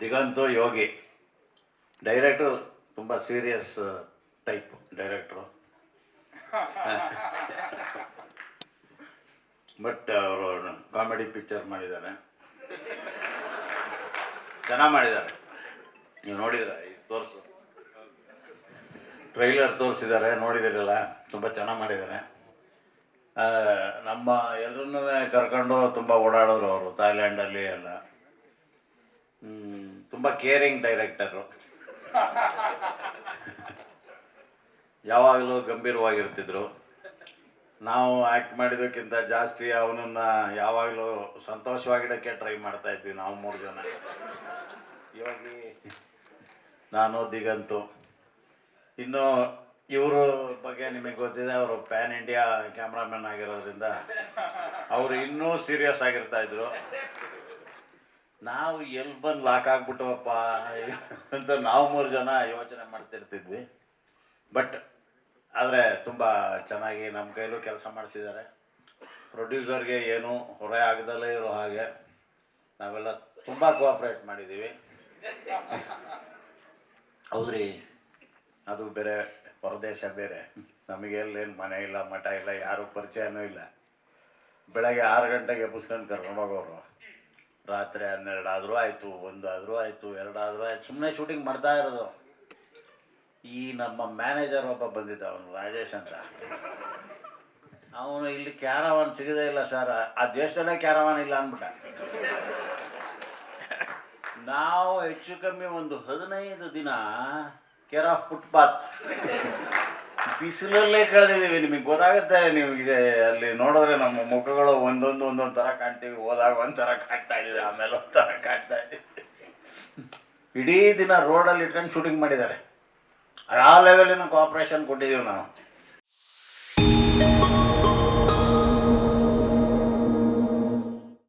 Diganth Yogi. Director ತುಂಬ serious type director but ಅವರು comedy picture ಮಾಡಿದ್ದಾರೆ. ಚೆನ್ನಾಗಿ ಮಾಡಿದ್ದಾರೆ. ನೀವು ನೋಡಿದ್ರ? ತೋರಿಸು. ಟ್ರೈಲರ್ ತೋರಿಸಿದ್ದಾರೆ, ನೋಡಿದಿರಲ್ಲ? ತುಂಬ ಚೆನ್ನಾಗಿ ಮಾಡಿದ್ದಾರೆ. ನಮ್ಮ ಎಲ್ಲರನ್ನೂ ಕರ್ಕೊಂಡು ತುಂಬ ಓಡಾಡೋರು ಅವರು ಥಾಯ್ಲ್ಯಾಂಡಲ್ಲಿ ಎಲ್ಲ. ತುಂಬ ಕೇರಿಂಗ್ ಡೈರೆಕ್ಟರು ಯಾವಾಗಲೂ ಗಂಭೀರವಾಗಿರ್ತಿದ್ರು. ನಾವು ಆ್ಯಕ್ಟ್ ಮಾಡಿದ್ದಕ್ಕಿಂತ ಜಾಸ್ತಿ ಅವನನ್ನ ಯಾವಾಗಲೂ ಸಂತೋಷವಾಗಿಡೋಕ್ಕೆ ಟ್ರೈ ಮಾಡ್ತಾ ಇದ್ವಿ ನಾವು ಮೂರು ಜನ. ಇವಾಗಿ ನಾನು, ದಿಗಂತು. ಇನ್ನು ಇವರು ಬಗ್ಗೆ ನಿಮಗೆ ಗೊತ್ತಿದೆ, ಅವರು ಪ್ಯಾನ್ ಇಂಡಿಯಾ ಕ್ಯಾಮ್ರಾಮನ್ ಆಗಿರೋದ್ರಿಂದ ಅವರು ಇನ್ನೂ ಸೀರಿಯಸ್ ಆಗಿರ್ತಾ ಇದ್ರು. ನಾವು ಎಲ್ಲಿ ಬಂದು ಲಾಕ್ ಆಗ್ಬಿಟ್ಟವಪ್ಪ, ಅಂತ ನಾವು ಮೂರು ಜನ ಯೋಚನೆ ಮಾಡ್ತಿರ್ತಿದ್ವಿ. ಬಟ್ ಆದರೆ ತುಂಬ ಚೆನ್ನಾಗಿ ನಮ್ಮ ಕೈಲೂ ಕೆಲಸ ಮಾಡಿಸಿದ್ದಾರೆ. ಪ್ರೊಡ್ಯೂಸರ್ಗೆ ಏನು ಹೊರೆ ಆಗದಲ್ಲೇ ಇರೋ ಹಾಗೆ ನಾವೆಲ್ಲ ತುಂಬ ಕೋಆಪ್ರೇಟ್ ಮಾಡಿದ್ದೀವಿ ಹೌದ್ರಿ, ಅದು ಬೇರೆ ಹೊರದೇಶ ಬೇರೆ. ನಮಗೆ ಎಲ್ಲೇನು ಮನೆ ಇಲ್ಲ, ಮಠ ಇಲ್ಲ, ಯಾರೂ ಪರಿಚಯನೂ ಇಲ್ಲ. ಬೆಳಗ್ಗೆ ಆರು ಗಂಟೆಗೆ ಎಬ್ಬಿಸ್ಕೊಂಡು ಕರ್ಕೊಂಡು ಹೋಗೋರು. ರಾತ್ರಿ ಹನ್ನೆರಡು ಆದರೂ ಆಯಿತು ಒಂದು ಆದರೂ ಆಯಿತು, ಎರಡಾದರೂ ಆಯ್ತು ಸುಮ್ಮನೆ ಶೂಟಿಂಗ್ ಮಾಡ್ತಾ ಇರೋದು. ಈ ನಮ್ಮ ಮ್ಯಾನೇಜರ್ ಒಬ್ಬ ಬಂದಿದ್ದ, ಅವನು ರಾಜೇಶ್ ಅಂತ. ಅವನು ಇಲ್ಲಿ ಕ್ಯಾರವಾನ್ ಸಿಗದೇ ಇಲ್ಲ ಸರ್ ಆ ದೇಶದಲ್ಲೇ ಕ್ಯಾರವಾನ್ ಇಲ್ಲ ಅಂದ್ಬಿಟ್ಟ. ನಾವು ಹೆಚ್ಚು ಕಮ್ಮಿ ಒಂದು ಹದಿನೈದು ದಿನ ಕೇರ್ ಫುಟ್ಪಾತ್ ಬಿಸಿಲಲ್ಲೇ ಕಳೆದಿದ್ದೀವಿ ನಿಮಗೆ ಗೊತ್ತಾಗುತ್ತೆ ನಿಮಗೆ ಅಲ್ಲಿ ನೋಡಿದ್ರೆ ನಮ್ಮ ಮುಖಗಳು ಒಂದೊಂದು ಒಂದೊಂದು ಥರ ಕಾಣ್ತೀವಿ, ಹೋದಾಗ ಒಂಥರ ಥರ ಕಾಣ್ತಾ ಇದ್ದೀವಿ, ಆಮೇಲೆ ಒಂಥರ ಥರ ಕಾಣ್ತಾ ಇದ್ದೀವಿ. ಇಡೀ ದಿನ ರೋಡಲ್ಲಿ ಇಟ್ಕೊಂಡು ಶೂಟಿಂಗ್ ಮಾಡಿದ್ದಾರೆ. ಆ ಲೆವೆಲಿನ ಕೋಪ್ರೇಷನ್ ಕೊಟ್ಟಿದ್ದೀವಿ ನಾವು.